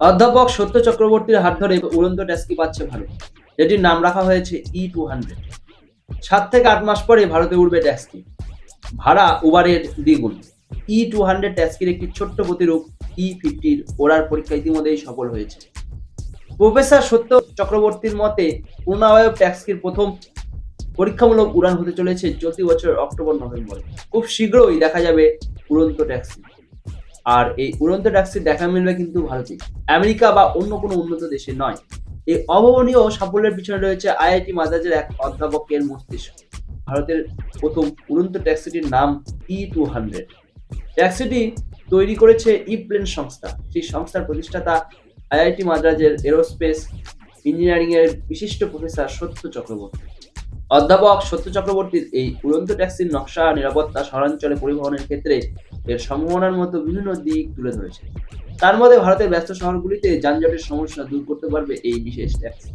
অধ্যাপক সত্য চক্রবর্তীর হাত ধরে উড়ন্ত ট্যাক্সি পাচ্ছে ভারত। যেটির নাম রাখা হয়েছে ই টু হান্ড্রেড সাত থেকে আট মাস পরে ভারতে উঠবে ট্যাক্সি ভাড়া উবারের দ্বিগুণ। ই টু হান্ড্রেড ট্যাক্সির একটি ছোট্ট প্রতিরূপ ই ফিফটির ওড়ার পরীক্ষা ইতিমধ্যেই সফল হয়েছে। প্রফেসর সত্য চক্রবর্তীর মতে পূর্ণাবয়ব ট্যাক্সির প্রথম পরীক্ষামূলক উড়ান হতে চলেছে চলতি বছর অক্টোবর নভেম্বরে খুব শীঘ্রই দেখা যাবে উড়ন্ত ট্যাক্সি আর এই উড়ন্ত ট্যাক্সির দেখা মিলবে কিন্তু ভারতে আমেরিকা বা অন্য কোনো উন্নত দেশে নয়। এই অভাবনীয় সাফল্যের পিছনে রয়েছে আইআইটি মাদ্রাজের এক অধ্যাপকের মস্তিষ্ক। ভারতের প্রথম উড়ন্ত ট্যাক্সিটির নাম ই টু হান্ড্রেড ট্যাক্সিটি তৈরি করেছে ই প্লেন সংস্থা। সেই সংস্থার প্রতিষ্ঠাতা আইআইটি মাদ্রাজের এরোস্পেস ইঞ্জিনিয়ারিং এর বিশিষ্ট প্রফেসর সত্য চক্রবর্তী। অধ্যাপক সত্য চক্রবর্তীর এই উড়ন্ত ট্যাক্সির নকশা, নিরাপত্তা, শহরাঞ্চলে পরিবহনের ক্ষেত্রে এর সম্ভাবনার মতো বিভিন্ন দিক তুলে ধরেছে। তার মধ্যে ভারতের ব্যস্ত শহরগুলিতে যানজটের সমস্যা দূর করতে পারবে এই বিশেষ ট্যাক্সি।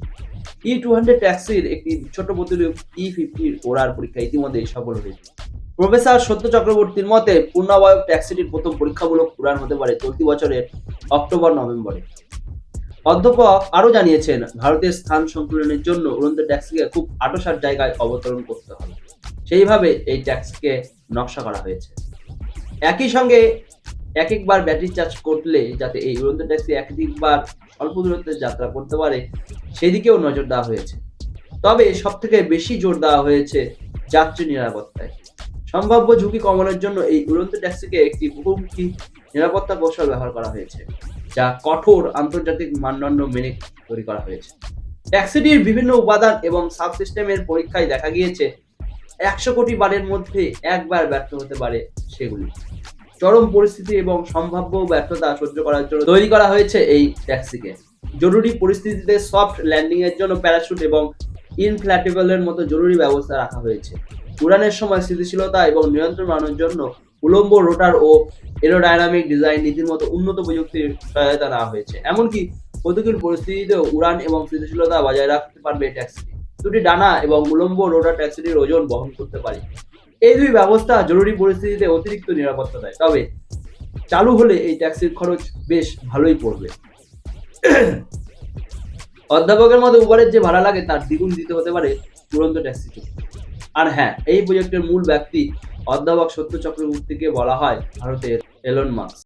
ই টু হান্ড্রেড ট্যাক্সির একটি ছোট প্রতিরূপ ই ফিফটির ওড়ার পরীক্ষা ইতিমধ্যেই সফল হয়েছে। প্রফেসর সত্য চক্রবর্তীর মতে, পূর্ণাবয়ব ট্যাক্সিটির প্রথম পরীক্ষামূলক উড়ান হতে পারে চলতি বছরের অক্টোবর নভেম্বরে অধ্যাপক আরও জানিয়েছেন, ভারতের স্থান সংকুলনের জন্য উড়ন্ত ট্যাক্সিকে খুব আটোসার জায়গায় অবতরণ করতে হবে। সেইভাবে এই ট্যাক্সিকে নকশা করা হয়েছে। একই সঙ্গে এক একবার ব্যাটারি চার্জ করলে যাতে এই উড়ন্ত ট্যাক্সি একাধিকবার অল্প দূরত্বে যাত্রা করতে পারে, সেদিকেও নজর দেওয়া হয়েছে। তবে সব থেকে বেশি জোর দেওয়া হয়েছে যাত্রী নিরাপত্তায়। সম্ভাব্য ঝুঁকি কমানোর জন্য এই উড়ন্ত ট্যাক্সিকে একটি বহুমুখী নিরাপত্তা কৌশল ব্যবহার করা হয়েছে। যা কঠোর আন্তর্জাতিক মানদণ্ড মেনে তৈরি করা হয়েছে। ট্যাক্সিটির বিভিন্ন উপাদান এবং সাব সিস্টেমের পরীক্ষায় দেখা গিয়েছে, একশো কোটি বারের মধ্যে একবার ব্যর্থ হতে পারে সেগুলি। চরম পরিস্থিতি এবং সম্ভাব্য ব্যর্থতা সহ্য করার জন্য তৈরি করা হয়েছে এই ট্যাক্সিকে। জরুরি পরিস্থিতিতে সফট ল্যান্ডিং এর জন্য প্যারাশুট এবং ইনফ্ল্যাটেবলের মতো জরুরি ব্যবস্থা রাখা হয়েছে। উড়ানের সময় স্থিতিশীলতা এবং নিয়ন্ত্রণ আনার জন্য উলম্ব রোটার ও এরোডাইনামিক ডিজাইন নীতির মতো উন্নত প্রযুক্তির সহায়তা নেওয়া হয়েছে। এমনকি প্রতিকূল পরিস্থিতিতেও উড়ান এবং স্থিতিশীলতা বজায় রাখতে পারবে ট্যাক্সিটি। দুটি ডানা এবং উলম্ব রোটার ট্যাক্সিটির ওজন বহন করতে পারে। এই দুই ব্যবস্থা জরুরি পরিস্থিতিতে অতিরিক্ত নিরাপত্তা দেয়। তবে চালু হলে এই ট্যাক্সির খরচ বেশ ভালোই পড়বে। অধ্যাপকের মধ্যে উবারের যে ভাড়া লাগে তার দ্বিগুণ দিতে হতে পারে উড়ন্ত ট্যাক্সিকে আর হ্যাঁ এই প্রজেক্টের মূল ব্যক্তি অধ্যাপক সত্য চক্রবর্তীকে বলা হয় ভারতের এলন মাস্ক।